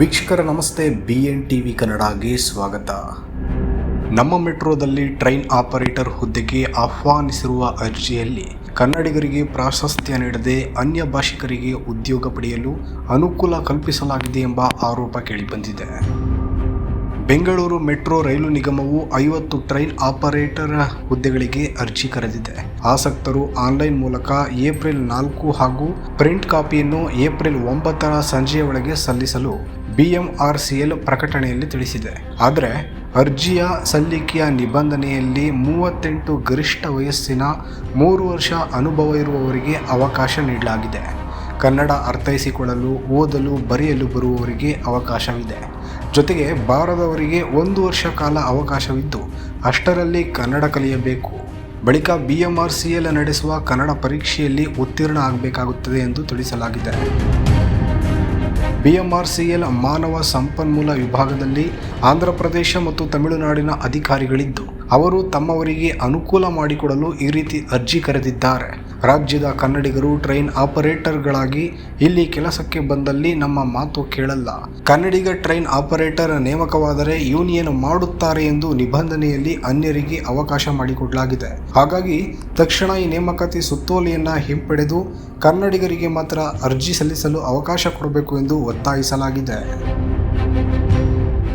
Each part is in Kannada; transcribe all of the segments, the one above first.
ವೀಕ್ಷಕರ ನಮಸ್ತೆ ಬಿ ಎನ್ ಟಿ ವಿ ಕನ್ನಡಗೆ ಸ್ವಾಗತ. ನಮ್ಮ ಮೆಟ್ರೋದಲ್ಲಿ ಟ್ರೈನ್ ಆಪರೇಟರ್ ಹುದ್ದೆಗೆ ಆಹ್ವಾನಿಸಿರುವ ಅರ್ಜಿಯಲ್ಲಿ ಕನ್ನಡಿಗರಿಗೆ ಪ್ರಾಶಸ್ತ್ಯ ನೀಡದೆ ಅನ್ಯ ಭಾಷಿಕರಿಗೆ ಉದ್ಯೋಗ ಪಡೆಯಲು ಅನುಕೂಲ ಕಲ್ಪಿಸಲಾಗಿದೆ ಎಂಬ ಆರೋಪ ಕೇಳಿಬಂದಿದೆ. ಬೆಂಗಳೂರು ಮೆಟ್ರೋ ರೈಲು ನಿಗಮವು ಐವತ್ತು ಟ್ರೈನ್ ಆಪರೇಟರ್ ಹುದ್ದೆಗಳಿಗೆ ಅರ್ಜಿ ಕರೆದಿದೆ. ಆಸಕ್ತರು ಆನ್ಲೈನ್ ಮೂಲಕ ಏಪ್ರಿಲ್ ನಾಲ್ಕು ಹಾಗೂ ಪ್ರಿಂಟ್ ಕಾಪಿಯನ್ನು ಏಪ್ರಿಲ್ ಒಂಬತ್ತರ ಸಂಜೆಯ ಒಳಗೆ ಸಲ್ಲಿಸಲು ಬಿಎಂಆರ್ಸಿಎಲ್ ಪ್ರಕಟಣೆಯಲ್ಲಿ ತಿಳಿಸಿದೆ. ಆದರೆ ಅರ್ಜಿಯ ಸಲ್ಲಿಕೆಯ ನಿಬಂಧನೆಯಲ್ಲಿ ಮೂವತ್ತೆಂಟು ಗರಿಷ್ಠ ವಯಸ್ಸಿನ ಮೂರು ವರ್ಷ ಅನುಭವ ಇರುವವರಿಗೆ ಅವಕಾಶ ನೀಡಲಾಗಿದೆ. ಕನ್ನಡ ಅರ್ಥೈಸಿಕೊಳ್ಳಲು, ಓದಲು, ಬರೆಯಲು ಬರುವವರಿಗೆ ಅವಕಾಶವಿದೆ. ಜೊತೆಗೆ ಬಾರದವರಿಗೆ ಒಂದು ವರ್ಷ ಕಾಲ ಅವಕಾಶವಿದ್ದು, ಅಷ್ಟರಲ್ಲಿ ಕನ್ನಡ ಕಲಿಯಬೇಕು. ಬಳಿಕ B M R C L ನಡೆಸುವ ಕನ್ನಡ ಪರೀಕ್ಷೆಯಲ್ಲಿ ಉತ್ತೀರ್ಣ ಆಗಬೇಕಾಗುತ್ತದೆ ಎಂದು ತಿಳಿಸಲಾಗಿದೆ. ಬಿಎಂಆರ್ಸಿಎಲ್ ಮಾನವ ಸಂಪನ್ಮೂಲ ವಿಭಾಗದಲ್ಲಿ ಆಂಧ್ರ ಪ್ರದೇಶ ಮತ್ತು ತಮಿಳುನಾಡಿನ ಅಧಿಕಾರಿಗಳಿದ್ದು ಅವರು ತಮ್ಮವರಿಗೆ ಅನುಕೂಲ ಮಾಡಿಕೊಡಲು ಈ ರೀತಿ ಅರ್ಜಿ ಕರೆದಿದ್ದಾರೆ. ರಾಜ್ಯದ ಕನ್ನಡಿಗರು, ಟ್ರೈನ್ ಆಪರೇಟರ್ಗಳಾಗಿ ಇಲ್ಲಿ ಕೆಲಸಕ್ಕೆ ಬಂದಲ್ಲಿ ನಮ್ಮ ಮಾತು ಕೇಳಲ್ಲ. ಕನ್ನಡಿಗ, ಟ್ರೈನ್ ಆಪರೇಟರ್ ನೇಮಕವಾದರೆ ಯೂನಿಯನ್ ಮಾಡುತ್ತಾರೆ ಎಂದು ನಿಬಂಧನೆಯಲ್ಲಿ ಅನ್ಯರಿಗೆ ಅವಕಾಶ ಮಾಡಿಕೊಡಲಾಗಿದೆ. ಹಾಗಾಗಿ ತಕ್ಷಣ ಈ ನೇಮಕಾತಿ ಸುತ್ತೋಲೆಯನ್ನು ಹಿಂಪಡೆದು ಕನ್ನಡಿಗರಿಗೆ ಮಾತ್ರ ಅರ್ಜಿ ಸಲ್ಲಿಸಲು ಅವಕಾಶ ಕೊಡಬೇಕು ಎಂದು ಒತ್ತಾಯಿಸಲಾಗಿದೆ.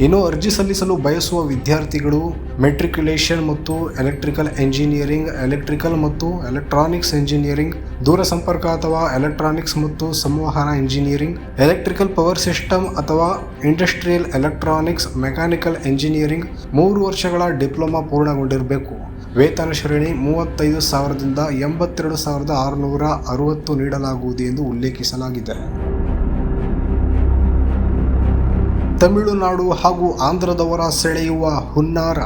ಇನ್ನು ಅರ್ಜಿ ಸಲ್ಲಿಸಲು ಬಯಸುವ ವಿದ್ಯಾರ್ಥಿಗಳು ಮೆಟ್ರಿಕ್ಯುಲೇಷನ್ ಮತ್ತು ಎಲೆಕ್ಟ್ರಿಕಲ್ ಎಂಜಿನಿಯರಿಂಗ್ ಎಲೆಕ್ಟ್ರಿಕಲ್ ಮತ್ತು ಎಲೆಕ್ಟ್ರಾನಿಕ್ಸ್ ಎಂಜಿನಿಯರಿಂಗ್ ದೂರಸಂಪರ್ಕ ಅಥವಾ ಎಲೆಕ್ಟ್ರಾನಿಕ್ಸ್ ಮತ್ತು ಸಂವಹನ ಇಂಜಿನಿಯರಿಂಗ್ ಎಲೆಕ್ಟ್ರಿಕಲ್ ಪವರ್ ಸಿಸ್ಟಮ್ ಅಥವಾ ಇಂಡಸ್ಟ್ರಿಯಲ್ ಎಲೆಕ್ಟ್ರಾನಿಕ್ಸ್ ಮೆಕ್ಯಾನಿಕಲ್ ಎಂಜಿನಿಯರಿಂಗ್ ಮೂರು ವರ್ಷಗಳ ಡಿಪ್ಲೊಮಾ ಪೂರ್ಣಗೊಂಡಿರಬೇಕು. ವೇತನ ಶ್ರೇಣಿ ಮೂವತ್ತೈದು ಸಾವಿರದಿಂದ ಎಂಬತ್ತೆರಡು ಸಾವಿರದ ಆರುನೂರ ಅರುವತ್ತು ನೀಡಲಾಗುವುದು ಎಂದು ಉಲ್ಲೇಖಿಸಲಾಗಿದೆ. ತಮಿಳುನಾಡು ಹಾಗೂ ಆಂಧ್ರದವರ ಸೆಳೆಯುವ ಹುನ್ನಾರ.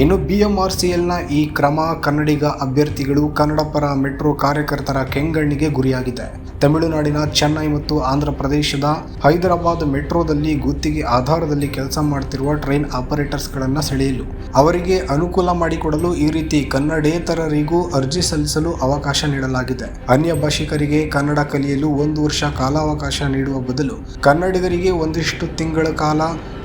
ಇನ್ನು ಬಿ ಎಂ ಆರ್ ಸಿ ಎಲ್ನ ಈ ಕ್ರಮ ಕನ್ನಡಿಗ ಅಭ್ಯರ್ಥಿಗಳು ಕನ್ನಡಪರ ಮೆಟ್ರೋ ಕಾರ್ಯಕರ್ತರ ಕೆಂಗಣ್ಣಿಗೆ ಗುರಿಯಾಗಿದೆ. ತಮಿಳುನಾಡಿನ ಚೆನ್ನೈ ಮತ್ತು ಆಂಧ್ರ ಪ್ರದೇಶದ ಹೈದರಾಬಾದ್ ಮೆಟ್ರೋದಲ್ಲಿ ಗುತ್ತಿಗೆ ಆಧಾರದಲ್ಲಿ ಕೆಲಸ ಮಾಡ್ತಿರುವ ಟ್ರೈನ್ ಆಪರೇಟರ್ಸ್ಗಳನ್ನು ಸೆಳೆಯಲು. ಅವರಿಗೆ ಅನುಕೂಲ ಮಾಡಿಕೊಡಲು ಈ ರೀತಿ ಕನ್ನಡೇತರರಿಗೂ ಅರ್ಜಿ ಸಲ್ಲಿಸಲು ಅವಕಾಶ ನೀಡಲಾಗಿದೆ. ಅನ್ಯ ಭಾಷಿಕರಿಗೆ ಕನ್ನಡ ಕಲಿಯಲು ಒಂದು ವರ್ಷ ಕಾಲಾವಕಾಶ ನೀಡುವ ಬದಲು ಕನ್ನಡಿಗರಿಗೆ ಒಂದಿಷ್ಟು ತಿಂಗಳ ಕಾಲ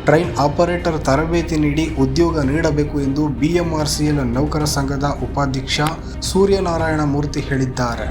ಟ್ರೈನ್ ಆಪರೇಟರ್ ತರಬೇತಿ ನೀಡಿ ಉದ್ಯೋಗ ನೀಡಬೇಕು ಎಂದು ಬಿಎಂಆರ್ಸಿಎಲ್ ನೌಕರ ಸಂಘದ ಉಪಾಧ್ಯಕ್ಷ ಸೂರ್ಯನಾರಾಯಣ ಮೂರ್ತಿ ಹೇಳಿದ್ದಾರೆ.